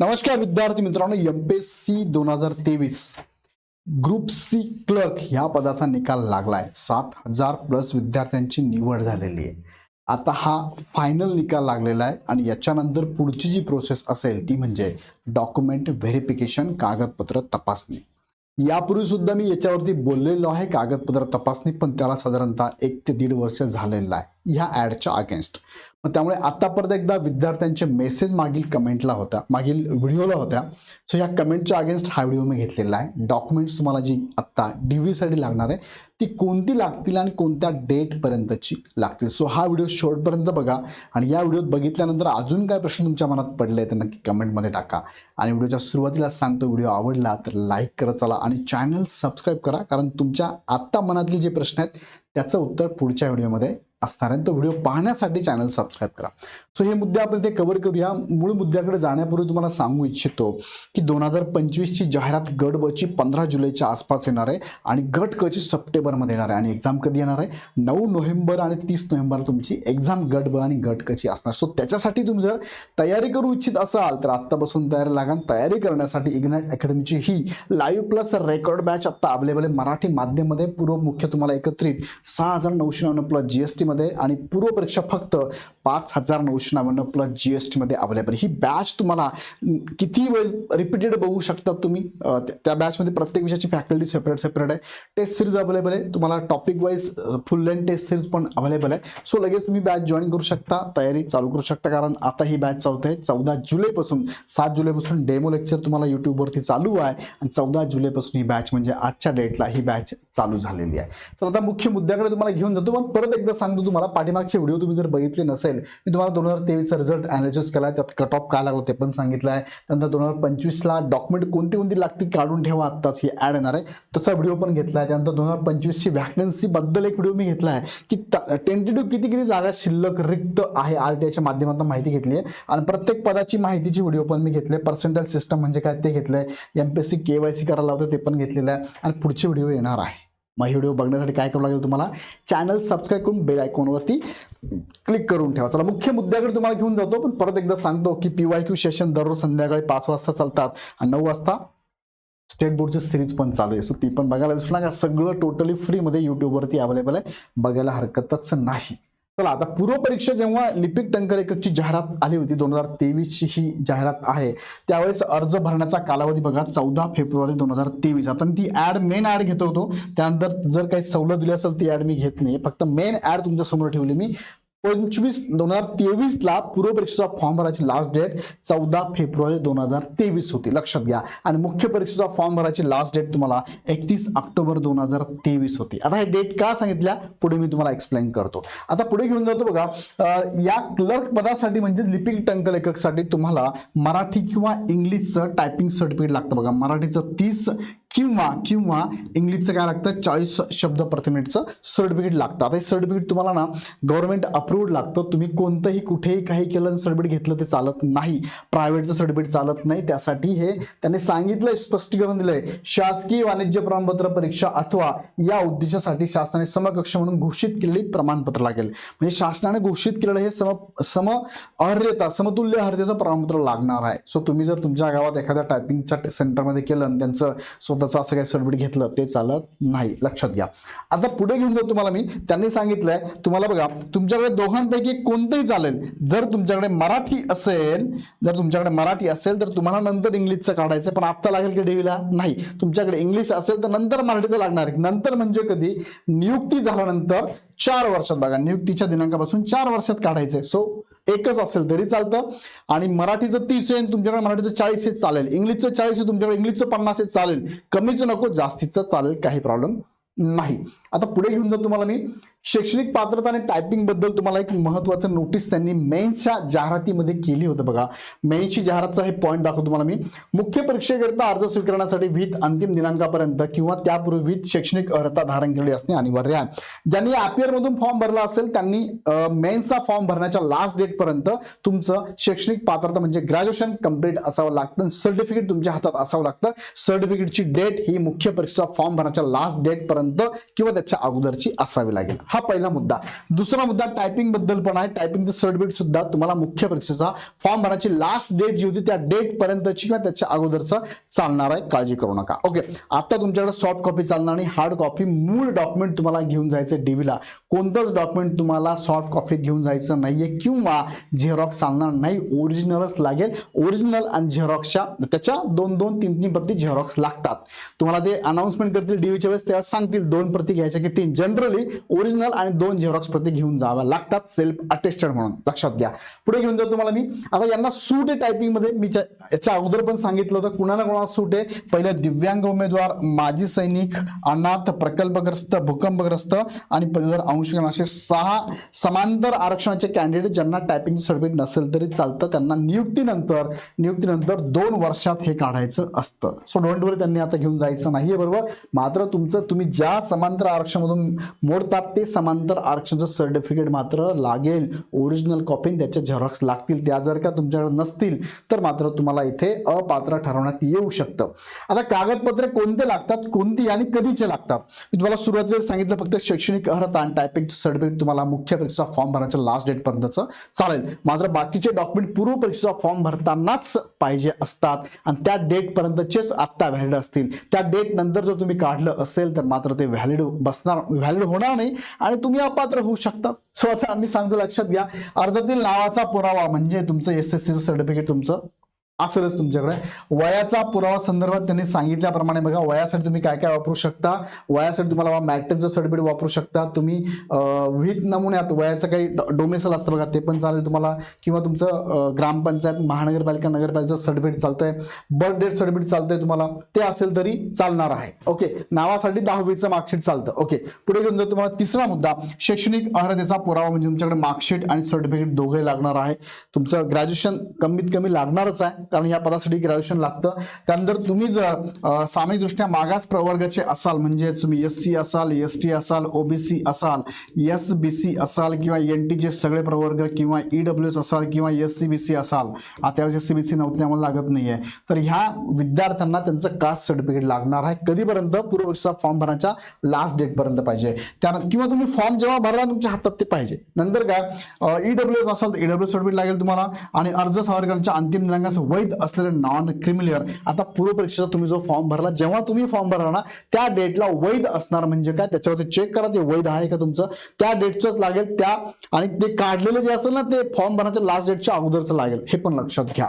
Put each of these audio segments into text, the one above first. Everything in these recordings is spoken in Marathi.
नमस्कार विद्यार्थी मित्रांनो एम पी एस सी दोन हजार तेवीस ग्रुप सी क्लर्क ह्या पदाचा निकाल लागलाय. सात हजार प्लस विद्यार्थ्यांची निवड झालेली आहे. आता हा फायनल निकाल लागलेला आहे आणि याच्यानंतर पुढची जी प्रोसेस असेल ती म्हणजे डॉक्युमेंट व्हेरिफिकेशन कागदपत्र तपासणी. यापूर्वी सुद्धा मी याच्यावरती बोललेलो आहे कागदपत्र तपासणी पण त्याला साधारणतः एक ते दीड वर्ष झालेलं आहे ह्या ॲडच्या अगेन्स्ट. मग त्यामुळे आता परत एकदा विद्यार्थ्यांचे मेसेज मागील कमेंटला होता मागील व्हिडिओला होत्या. सो ह्या कमेंटच्या अगेन्स्ट हा व्हिडिओ मी घेतलेला आहे. डॉक्युमेंट्स तुम्हाला जी आत्ता डी व्हीसाठी लागणार आहे ती कोणती लागतील आणि कोणत्या डेटपर्यंतची लागतील? सो हा व्हिडिओ शेवटपर्यंत बघा आणि या व्हिडिओत बघितल्यानंतर अजून काय प्रश्न तुमच्या मनात पडले तर नक्की कमेंटमध्ये टाका. आणि व्हिडिओच्या सुरुवातीला सांगतो व्हिडिओ आवडला तर लाईक करत चला. आणि चॅनल सबस्क्राईब करा कारण तुमच्या आत्ता मनातील जे प्रश्न आहेत त्याचं उत्तर पुढच्या व्हिडिओमध्ये असणार आहे तो व्हिडिओ पाहण्यासाठी चॅनल सबस्क्राईब करा. सो हे मुद्दे आपण ते कव्हर करूया. मूळ मुद्द्याकडे जाण्यापूर्वी तुम्हाला सांगू इच्छितो की दोन हजार पंचवीसची जाहिरात गट बची पंधरा जुलैच्या आसपास येणार आहे आणि गट कची सप्टेंबरमध्ये येणार आहे. आणि एक्झाम कधी येणार आहे? नऊ नोव्हेंबर आणि तीस नोव्हेंबर तुमची एक्झाम गट ब आणि गट कची असणार. सो त्याच्यासाठी तुम्ही जर तयारी करू इच्छित असाल तर आत्तापासून तयारी लागा तयारी करण्यासाठी इग्नाइट अकॅडमीची ही लाईव्ह प्लस रेकॉर्ड बॅच आत्ता अवेलेबल आहे मराठी माध्यममध्ये. पूर्व मुख्य तुम्हाला एकत्रित सहा हजार नऊशे नव्याण्णव प्लस जी एस टी टीमध्ये आणि पूर्व परीक्षा फक्त पाच हजार नऊशे नव्याण्णव प्लस जी एस टीमध्ये अवेलेबल ही बॅच तुम्हाला किती वेळेस रिपीटेड बघू शकता तुम्ही? त्या- बॅचमध्ये प्रत्येक विषयाची फॅकल्टी सेपरेट सेपरेट आहे. टेस्ट सिरीज अवेलेबल आहे. तुम्हाला topic wise full length test series पण अवेलेबल आहे. सो लगेच तुम्ही बॅच जॉईन करू शकता तयारी चालू करू शकता. कारण आता ही बॅच चालते आहे. चौदा जुलैपासून सात जुलैपासून डेमो लेक्चर तुम्हाला यूट्यूबवरती चालू आहे. आणि चौदा जुलैपासून ही बॅच म्हणजे आजच्या डेटला ही बॅच चालू झालेली आहे. तर आता मुख्य मुद्द्याकडे तुम्हाला घेऊन जातो. पण परत एकदा सांगतो तुम्हाला पाठीमागचे व्हिडिओ तुम्ही जर बघितले नसेल मी तुम्हाला दोन हजार तेवीसचा रिझल्ट अनालिसिस केला त्यात कट ऑफ काय लागलो ते पण सांगितलं आहे. त्यानंतर दोन हजार पंचवीसला डॉक्युमेंट कोणती कोणती लागतील काढून ठेवा आत्ताच ही ॲड येणार आहे. त्याचा व्हिडिओ पण घेतला आहे त्यानंतर दोन हजार पंचवीसची व्हॅकन्सीबद्दल एक व्हिडिओ मी घेतला आहे की टेंटेटिव्ह किती किती जागा शिल्लक रिक्त आहे आर टी आयच्या माध्यमातून माहिती घेतली आहे. आणि प्रत्येक पदाची माहितीची व्हिडिओ पण मी घेतले पर्सेंटेज सिस्टम म्हणजे काय ते घेतलं आहे M P S C K Y C करायला होतं ते पण घेतलेलं आहे. आणि पुढचे व्हिडिओ येणार आहे. मग हे व्हिडिओ बघण्यासाठी काय करावं लागेल तुम्हाला? चॅनल सबस्क्राईब करून बेल आयकॉनवरती क्लिक करून ठेवा. चला मुख्य मुद्द्याकडे तुम्हाला घेऊन जातो पण परत एकदा सांगतो की पी वाय क्यू सेशन दररोज संध्याकाळी पाच वाजता चालतात आणि नऊ वाजता स्टेट बोर्डची सिरीज पण चालू आहे. सो ती पण बघायला विसरू नका. सगळं टोटली फ्रीमध्ये यूट्यूबवरती अवेलेबल आहे. बघायला हरकतच नाही. चला आता पूर्व परीक्षा जेव्हा लिपिक टंकर एककची जाहिरात आली होती दोन हजार तेवीसची ही जाहिरात आहे त्यावेळेस अर्ज भरण्याचा कालावधी बघा चौदा फेब्रुवारी दोन हजार तेवीस. आता ती ऍड मेन ऍड घेतो होतो त्यानंतर जर काही सवलत दिली असेल ती ऍड मी घेत नाही. फक्त मेन ऍड तुमच्यासमोर ठेवली मी. पंचवीस दोन हजार तेवीस ला पूर्व परीक्षेचा फॉर्म भरायची लास्ट डेट चौदा फेब्रुवारी दोन हजार तेवीस होती. लक्षात घ्या. आणि मुख्य परीक्षेचा फॉर्म भरायची लास्ट डेट तुम्हाला एकतीस ऑक्टोबर दोन हजार तेवीस होती. आता हे डेट का सांगितल्या? पुढे मी तुम्हाला एक्सप्लेन करतो. आता पुढे घेऊन जातो बघा. या क्लर्क पदासाठी म्हणजे लिपिक टंक लेखकसाठी तुम्हाला मराठी किंवा इंग्लिशचं टायपिंग सर्टिफिकेट लागतं बघा. मराठीचं तीस किंवा किंवा इंग्लिशचं काय लागतं? चाळीस शब्द प्रति मिनिटचं सर्टिफिकेट लागतं. आता हे सर्टिफिकेट तुम्हाला ना गव्हर्नमेंट अप्रूव्ड लागतं. तुम्ही कोणतंही कुठेही काही केलं सर्टिफिकेट घेतलं ते चालत नाही. प्रायव्हेटचं सर्टिफिकेट चालत नाही. त्यासाठी हे त्यांनी सांगितलंय स्पष्टीकरण दिलंय. शासकीय वाणिज्य प्रमाणपत्र परीक्षा अथवा या उद्देशासाठी शासनाने समकक्ष म्हणून घोषित केलेली प्रमाणपत्र लागेल. म्हणजे शासनाने घोषित केलेलं हे सम सम अर्हता समतुल्य अर्हतेचं प्रमाणपत्र लागणार आहे. सो तुम्ही जर तुमच्या गावात एखाद्या टायपिंगच्या सेंटरमध्ये केलं आणि त्यांचं स्वतःचं असं काही सर्टिफिकेट घेतलं ते चालत नाही. लक्षात घ्या. आता पुढे घेऊन जाऊ तुम्हाला मी. त्यांनी सांगितलंय तुम्हाला बघा तुमच्याकडे दोघांपैकी कोणतंही चालेल. जर तुमच्याकडे मराठी असेल जर तुमच्याकडे मराठी असेल तर तुम्हाला नंतर इंग्लिशचं काढायचं पण आत्ता लागेल की डेवीला नाही. तुमच्याकडे इंग्लिश असेल तर नंतर मराठीचं लागणार. आहे नंतर म्हणजे कधी? नियुक्ती झाल्यानंतर चार वर्षात बघा नियुक्तीच्या दिनांकापासून चार वर्षात काढायचंय. सो एकच असेल तरी चालतं. आणि मराठीचं तीस आहे तुमच्याकडे मराठीचं चाळीस आहे चालेल. इंग्लिशचं चाळीस आहे तुमच्याकडे इंग्लिशचं पन्नास आहे चालेल. कमीचं नको जास्तीचं चालेल काही प्रॉब्लेम नाही. आता पुढे घेऊन जाऊ तुम्हाला मी. शैक्षणिक पात्रता आणि टायपिंगबद्दल तुम्हाला एक महत्वाचं नोटीस त्यांनी मेन्सच्या जाहिरातीमध्ये केली होतं बघा. मेन्सची जाहिरातचा हे पॉईंट दाखवतो तुम्हाला मी. मुख्य परीक्षेकरिता अर्ज स्वीकारण्यासाठी विथ अंतिम दिनांकापर्यंत किंवा त्यापूर्वी विथ शैक्षणिक अर्हता धारण केलेली असणे अनिवार्य आहे. ज्यांनी अपियर मधून फॉर्म भरला असेल त्यांनी मेन्सचा फॉर्म भरण्याच्या लास्ट डेट पर्यंत तुमचं शैक्षणिक पात्रता म्हणजे ग्रॅज्युएशन कंप्लीट असावं लागतं सर्टिफिकेट तुमच्या हातात असावं लागतं. सर्टिफिकेटची डेट ही मुख्य परीक्षेचा फॉर्म भरण्याच्या लास्ट डेट पर्यंत किंवा त्याच्या अगोदरची असावी लागेल. हा पहिला मुद्दा. दुसरा मुद्दा टायपिंगबद्दल पण आहे. टायपिंगचं सर्टिफिकेट सुद्धा तुम्हाला मुख्य परीक्षेचा फॉर्म भरायची लास्ट डेट जी होती त्या डेट पर्यंतची किंवा त्याच्या अगोदरचं चालणार आहे. काळजी करू नका. ओके आता तुमच्याकडे सॉफ्ट कॉपी चालणार आणि हार्ड कॉपी मूळ डॉक्युमेंट तुम्हाला घेऊन जायचं डीव्हीला कोणतंच डॉक्युमेंट तुम्हाला सॉफ्ट कॉपीत घेऊन जायचं नाहीये किंवा झेरॉक्स चालणार नाही. ओरिजिनलच लागेल. ओरिजिनल आणि झेरॉक्सच्या त्याच्या दोन दोन तीन तीन प्रती झेरॉक्स लागतात. तुम्हाला ते अनाऊन्समेंट करतील डीव्हीच्या वेळेस तेव्हा सांगतील दोन प्रती घ्यायच्या की तीन जनरली ओरिजिनल आणि दोन झेरॉक्स प्रती घेऊन जाव्या लागतात सेल्फ अटेस्टेड म्हणून. लक्षात घ्या. पुढे घेऊन जाऊ तुम्हाला मी. आता यांना सूट आहे टायपिंगमध्ये. मी याच्या अगोदर पण सांगितलं होतं कुणाला कुणाला सूट आहे? पहिले दिव्यांग उमेदवार माजी सैनिक अनाथ प्रकल्पग्रस्त भूकंपग्रस्त आणि पदवीधर अंशगण असे सहा समांतर आरक्षणाचे कॅन्डिडेट ज्यांना टायपिंग सर्टिफिकेट नसेल तरी चालतं. त्यांना नियुक्तीनंतर नियुक्तीनंतर दोन वर्षात हे काढायचं असतं. सो डोंट वरी त्यांनी आता घेऊन जायचं नाहीये बरोबर? मात्र तुमचं तुम्ही ज्या समांतर आरक्षणामधून मोडतात ते समांतर आरक्षणाचं सर्टिफिकेट मात्र लागेल. ओरिजिनल कॉपी त्याच्या झेरॉक्स लागतील. त्या जर का तुमच्याकडे नसतील तर मात्र तुम्हाला इथे अपात्र ठरवण्यात येऊ शकतं. आता कागदपत्रे कोणते लागतात कोणती आणि कधीचे लागतात? मी तुम्हाला सुरुवातीला सांगितलं फक्त शैक्षणिक अर्हता आणि टायपिंग सर्टिफिकेट तुम्हाला मुख्य परीक्षा फॉर्म भरायच्या लास्ट डेट पर्यंतच चालेल. मात्र बाकीचे डॉक्युमेंट पूर्व परीक्षेचा फॉर्म भरतानाच पाहिजे असतात. आणि त्या डेट पर्यंतचेच आत्ता व्हॅलिड असतील. त्या डेट नंतर जर तुम्ही काढलं असेल तर मात्र ते व्हॅलिड बसणार व्हॅलिड होणार नाही आणि तुम्ही अपात्र होऊ शकता. सो आता आम्ही सांगतो लक्षात घ्या. अर्जातील नावाचा पुरावा म्हणजे तुमचं एस एस सीचं सर्टिफिकेट तुमचं असेलच तुमच्याकडे वयाचा पुरावा संदर्भात त्यांनी सांगितल्याप्रमाणे बघा वयासाठी तुम्ही काय काय वापरू शकता? वयासाठी तुम्हाला मॅट्रिकचं सर्टिफिकेट वापरू शकता. तुम्ही विहित नमुन्यात वयाचं काही डोमेसल असतं बघा ते पण चालेल तुम्हाला. किंवा तुमचं ग्रामपंचायत महानगरपालिका नगरपालिकेचं सर्टिफिकेट चालतंय. बर्थ डेट सर्टिफिकेट चालतंय तुम्हाला. ते असेल तरी चालणार आहे. ओके नावासाठी दहावीचं मार्कशीट चालतं. ओके पुढे घेऊन जर तुम्हाला तिसरा मुद्दा. शैक्षणिक अर्हतेचा पुरावा म्हणजे तुमच्याकडे मार्कशीट आणि सर्टिफिकेट दोघे लागणार आहे. तुमचं ग्रॅज्युएशन कमीत कमी लागणारच आहे. कारण या पदासाठी ग्रॅज्युएशन लागतं. त्यानंतर तुम्ही जर अं, दृष्ट्या मागास प्रवर्गाचे असाल म्हणजे तुम्ही एस सी असाल एस टी असाल ओबीसी असाल एस बी सी असाल किंवा एन टीचे सगळे प्रवर्ग किंवा ई डब्ल्यू एस असाल किंवा एस सी बी सी असाल आता एस सी बी सी नव्हती आम्हाला लागत नाहीये. तर ह्या विद्यार्थ्यांना त्यांचं कास्ट सर्टिफिकेट लागणार आहे. कधीपर्यंत? पूर्व फॉर्म भरण्याच्या लास्ट डेट पर्यंत पाहिजे. त्यानंतर किंवा तुम्ही फॉर्म जेव्हा भरला तुमच्या हातात ते पाहिजे. नंतर काय? ई डब्ल्यू एस असाल तर ई डब्ल्यू सर्टिफिकेट लागेल तुम्हाला. आणि अर्ज सावरकरांच्या अंतिम दिनांकाचं वैध असलेले नॉन क्रिमिलियर आता पूर्व परीक्षेचा तुम्ही जो फॉर्म भरला जेव्हा तुम्ही फॉर्म भरला ना त्या डेटला वैध असणार म्हणजे काय? त्याच्यावरती चेक करा ते वैध आहे का तुमचं? त्या डेटचंच लागेल त्या आणि ते काढलेलं जे असेल ना ते फॉर्म भरण्याच्या लास्ट डेटच्या अगोदरचं लागेल. हे पण लक्षात घ्या.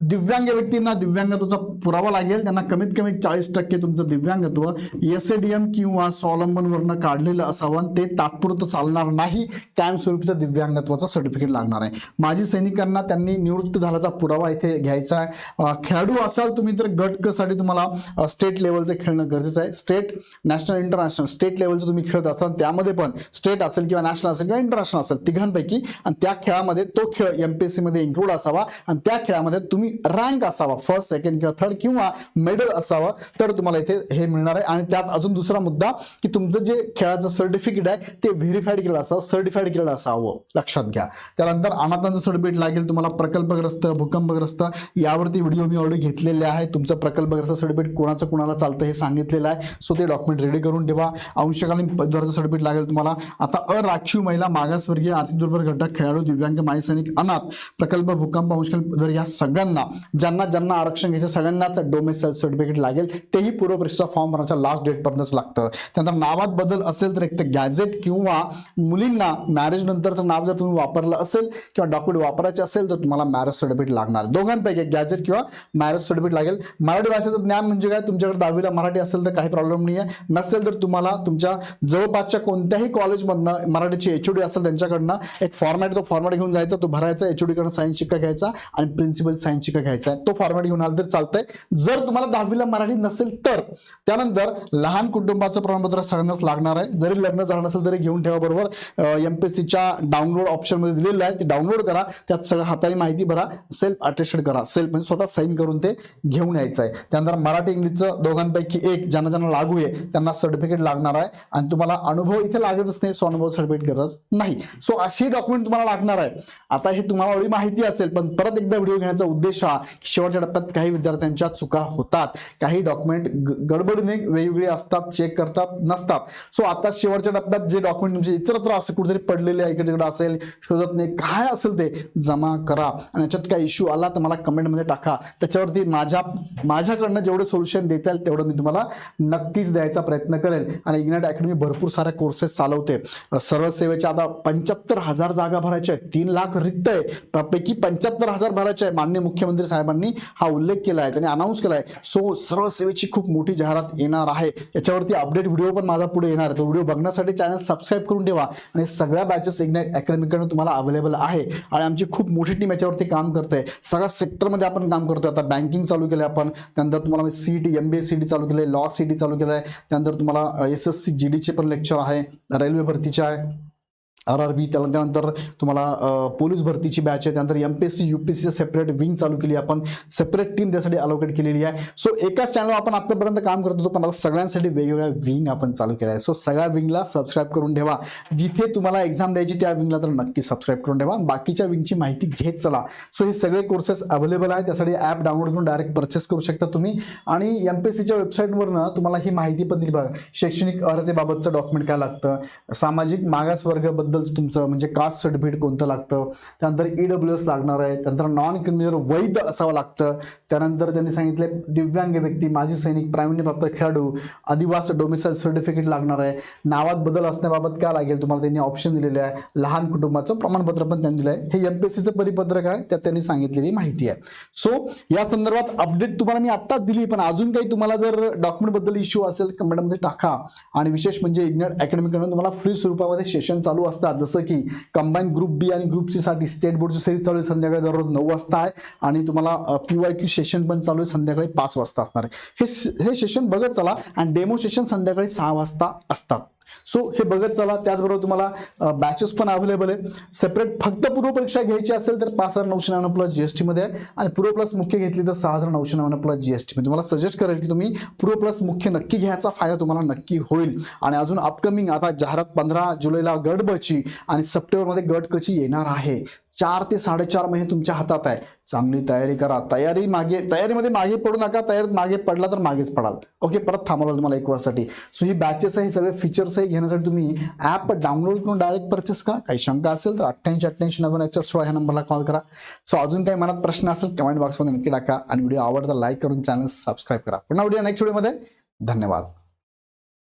दिव्यांग व्यक्तींना दिव्यांगत्वाचा पुरावा लागेल. त्यांना कमीत कमी चाळीस टक्के तुमचं दिव्यांगत्व एस एम किंवा वरनं काढलेलं असावं. आणि ते तात्पुरतं चालणार नाही. कायमस्वरूपीचं दिव्यांगत्वाचं सर्टिफिकेट लागणार आहे. माजी सैनिकांना त्यांनी निवृत्त झाल्याचा पुरावा इथे घ्यायचा आहे. खेळाडू असाल तुम्ही तर गटकसाठी तुम्हाला स्टेट लेवलचं खेळणं गरजेचं आहे. स्टेट नॅशनल इंटरनॅशनल स्टेट लेवलचं तुम्ही खेळत असाल त्यामध्ये पण स्टेट असेल किंवा नॅशनल असेल किंवा इंटरनॅशनल असेल तिघांपैकी. आणि त्या खेळामध्ये तो खेळ एमपीएससी मध्ये इन्क्लूड असावा. आणि त्या खेळामध्ये तुम्ही रँक असावा. फर्स्ट सेकंड किंवा थर्ड किंवा मेडल असावं. तर तुम्हाला इथे हे मिळणार आहे. आणि त्यात अजून दुसरा मुद्दा की तुमचं जे खेळाचं सर्टिफिकेट आहे ते व्हेरीफाईड केलं असावं सर्टिफाईड केलं असावं. लक्षात घ्या. त्यानंतर अनाथांचं सर्टिफिकेट लागेल तुम्हाला प्रकल्पग्रस्त भूकंपग्रस्त यावरती व्हिडिओ मी ऑलरेडी घेतलेले आहे. तुमचं प्रकल्पग्रस्त सर्टिफिकेट कोणाचं कोणाला चालतं हे सांगितलेलं आहे. सो ते डॉक्युमेंट रेडी करून ठेवा. अंशकालीन पदवीचं सर्टिफिकेट लागेल तुम्हाला. आता अराखीव महिला मागासवर्गीय आर्थिक दुर्बल घटक खेळाडू दिव्यांग माई सैनिक अनाथ प्रकल्प भूकंप अंशकालीन या सगळ्यांना ज्यांना ज्यांना आरक्षण घ्यायचं सगळ्यांनाच डोमेसाईल सर्टिफिकेट लागेल. तेही पूर्वपरीक्षा फॉर्म भरण्याच्या लास्ट डेटपर्यंतच लागतं. त्यानंतर नावात बदल असेल तर एक तर गॅझेट किंवा मुलींना मॅरेज नंतरचं नाव जर तुम्ही वापरलं असेल किंवा डॉक्युमेंट वापरायचे असेल तर तुम्हाला मॅरेज सर्टिफिकेट लागणार. दोघांपैकी गॅझेट किंवा मॅरेज सर्टिफिकेट लागेल. मराठी भाषेचं ज्ञान म्हणजे काय? तुमच्याकडे दहावीला मराठी असेल तर काही प्रॉब्लेम नाही आहे नसेल तर तुम्हाला तुमच्या जवळपासच्या कोणत्याही कॉलेजमधनं मराठीची एच डी असेल त्यांच्याकडनं एक फॉर्मॅट तो फॉर्मॅट घेऊन जायचा तो भरायचा एच कडनं सायन्स शिक्का घ्यायचा आणि प्रिन्सिपल सायन्स शिक्का घ्यायचा आहे? तो फॉर्मॅट घेऊन आला तर चालतंय. जर तुम्हाला दहावीला मराठी नसेल तर त्यानंतर लहान कुटुंबाचं प्रमाणपत्र सगळ्यांनाच लागणार आहे. जरी लग्न झालं नसेल तरी घेऊन ठेवा बरोबर. एमपीएससीच्या डाउनलोड ऑप्शनमध्ये दिलेलं आहे. ते डाउनलोड करा. त्यात सगळं हाताने माहिती भरा. सेल्फ अटेस्टेड करा. सेल्फ म्हणजे स्वतः साईन करून ते घेऊन यायचं आहे. त्यानंतर मराठी इंग्लिशचं दोघांपैकी एक ज्यांना ज्यांना लागू आहे त्यांना सर्टिफिकेट लागणार आहे. आणि तुम्हाला अनुभव इथे लागतच नाही. सो अनुभव सर्टिफिकेट गरज नाही. सो अशी डॉक्युमेंट तुम्हाला लागणार आहे. आता हे तुम्हाला एवढी माहिती असेल पण परत एकदा व्हिडिओ घेण्याचा उद्देश हा शेवटच्या टप्प्यात काही विद्यार्थ्यांच्या चुका होतात. काही डॉक्युमेंट गडबडीने वेगवेगळे असतात चेक करतात नसतात. सो आता शेवटच्या टप्प्यात जे डॉक्युमेंट तुमचे म्हणजे इतरत्र असं कुठेतरी पडलेले आहे इकडे तिकडे असेल शोधत नाही काय असेल ते जमा करा. आणि याच्यात काय इश्यू आला तर मला कमेंटमध्ये टाका. त्याच्यावरती माझ्या माझ्याकडनं जेवढे सोल्युशन देता येईल तेवढं मी तुम्हाला नक्कीच द्यायचा प्रयत्न करेल. आणि इग्नाट अकॅडमी भरपूर साऱ्या कोर्सेस चालवते. सरळ सेवेच्या आता पंच्याहत्तर हजार जागा भरायच्या आहेत. तीन लाख रिक्त आहे. त्यापैकी पंच्याहत्तर हजार भरायचे आहे माननीय मुख्यमंत्री साहेबांनी हा उल्लेख केला आहे. त्यांनी अनाऊन्स केला आहे. सो सरळ सेवेची खूप मोठी जाहिरात येणार आहे. याच्यावरती अपडेट व्हिडिओ पण माझा पुढे येणार आहे. तो व्हिडिओ बघण्यासाठी चॅनल सबस्क्राईब करून ठेवा आणि सगळ्या बॅचेस इग्नाईट अकॅडमीकडून तुम्हाला अवेलेबल आहे. आणि आमची खूप मोठी टीम याच्यावरती काम करते सगळ्या सेक्टरमध्ये आपण काम करतो आता बँकिंग चालू केलं आपण. त्यानंतर तुम्हाला C T M B S C T चालू केलं आहे लॉ सी टी चालू केलं आहे त्यानंतर तुम्हाला एस एस सी जी डीचे पण लेक्चर आहे. रेल्वे भरतीचे आहे. आर आर बी त्याला त्यानंतर तुम्हाला पोलीस भरतीची बॅच आहे. त्यानंतर M P S C U P S C separate wing चालू केली आहे. आपण सेपरेट टीम त्यासाठी अलोकेट केलेली आहे. सो एकाच चॅनलवर आपण आतापर्यंत काम करत होतो. पण आता सगळ्यांसाठी वेगवेगळ्या विंग आपण चालू केल्या आहे सो सगळ्या विंगला सबस्क्राईब करून ठेवा. जिथे तुम्हाला एक्झाम द्यायची त्या विंगला तर नक्की सबस्क्राईब करून ठेवा. बाकीच्या विंगची माहिती घेत चला. सो हे सगळे कोर्सेस अवेलेबल आहे त्यासाठी ॲप डाउनलोड करून डायरेक्ट परचेस करू शकता तुम्ही. आणि एम पी एस सीच्या वेबसाईटवरनं तुम्हाला ही माहिती पण दिली बघा. शैक्षणिक अर्हतेबाबतचं डॉक्युमेंट काय लागतं? सामाजिक मागास वर्गाबद्दल तुमचं म्हणजे कास्ट सर्टिफिकेट कोणतं लागतं? त्यानंतर ई डब्ल्यू एस लागणार आहे. त्यानंतर नॉन क्रिमिनल वैध असावं लागतं. त्यानंतर त्यांनी सांगितले दिव्यांग व्यक्ती माजी सैनिक प्रावीण्यप्राप्त खेळाडू आदिवासी डोमिसाईल सर्टिफिकेट लागणार आहे. नावात बदल असण्याबाबत काय लागेल? तुम्हाला त्यांनी ऑप्शन दिलेले आहे. लहान कुटुंबाचं प्रमाणपत्र पण त्यांनी दिलं आहे हे एम पी एस सीचं परिपत्रक आहे. त्यात त्यांनी सांगितलेली माहिती आहे. सो या संदर्भात अपडेट तुम्हाला मी आत्ताच दिली पण अजून काही तुम्हाला जर डॉक्युमेंटबद्दल इश्यू असेल कमेंटमध्ये टाका. आणि विशेष म्हणजे इग्नर अकॅडमीकडून तुम्हाला फ्री स्वरूपामध्ये सेशन चालू असतात. जसं की कंबाईन ग्रुप बी आणि ग्रुप सी साठी स्टेट बोर्डची सिरीज चालू आहे संध्याकाळी दररोज नऊ वाजता आहे. आणि तुम्हाला पी वाय क्यू सेशन पण चालू आहे संध्याकाळी पाच वाजता असणार आहे. हे हे सेशन बघत चला. आणि डेमो सेशन संध्याकाळी सहा वाजता असतात. सो हे बघत चला. त्याचबरोबर तुम्हाला बॅचेस पण अवेलेबल आहे सेपरेट फक्त पूर्व परीक्षा घ्यायची असेल तर पाच हजार नऊशे नव्याण्णव प्लस जीएसटी मध्ये आहे. आणि पूर्व प्लस मुख्य घेतली तर सहा हजार नऊशे नव्याण्णव प्लस जीएसटी मी तुम्हाला सजेस्ट करेल की तुम्ही पूर्व प्लस मुख्य नक्की घ्यायचा फायदा तुम्हाला नक्की होईल. आणि अजून अपकमिंग आता जाहिरात पंधरा जुलैला गट बची आणि सप्टेंबरमध्ये गट कची येणार आहे? चार ते साडेचार महिने तुमच्या हातात आहे. चांगली तयारी करा. तयारी मागे तयारीमध्ये मागे पडू नका. तयारीत मागे पडला तर मागेच पडाल. ओके परत थांबवलं तुम्हाला एक वर्षासाठी. सो ही बॅचेस आहे सगळे फीचर्स आहे. घेण्यासाठी तुम्ही ॲप डाउनलोड करून डायरेक्ट परचेस करा. काही शंका असेल तर अठ्ठ्याऐंशी अठ्ठ्याऐंशी नव्वद एकशे सोळा ह्या नंबरला कॉल करा. सो अजून काही मनात प्रश्न असेल कमेंट बॉक्समध्ये नक्की टाका. आणि व्हिडिओ आवडता लाईक करून चॅनल सबस्क्राईब करा. पुन्हा व्हिडिओ नेक्स्ट व्हिडिओमध्ये धन्यवाद.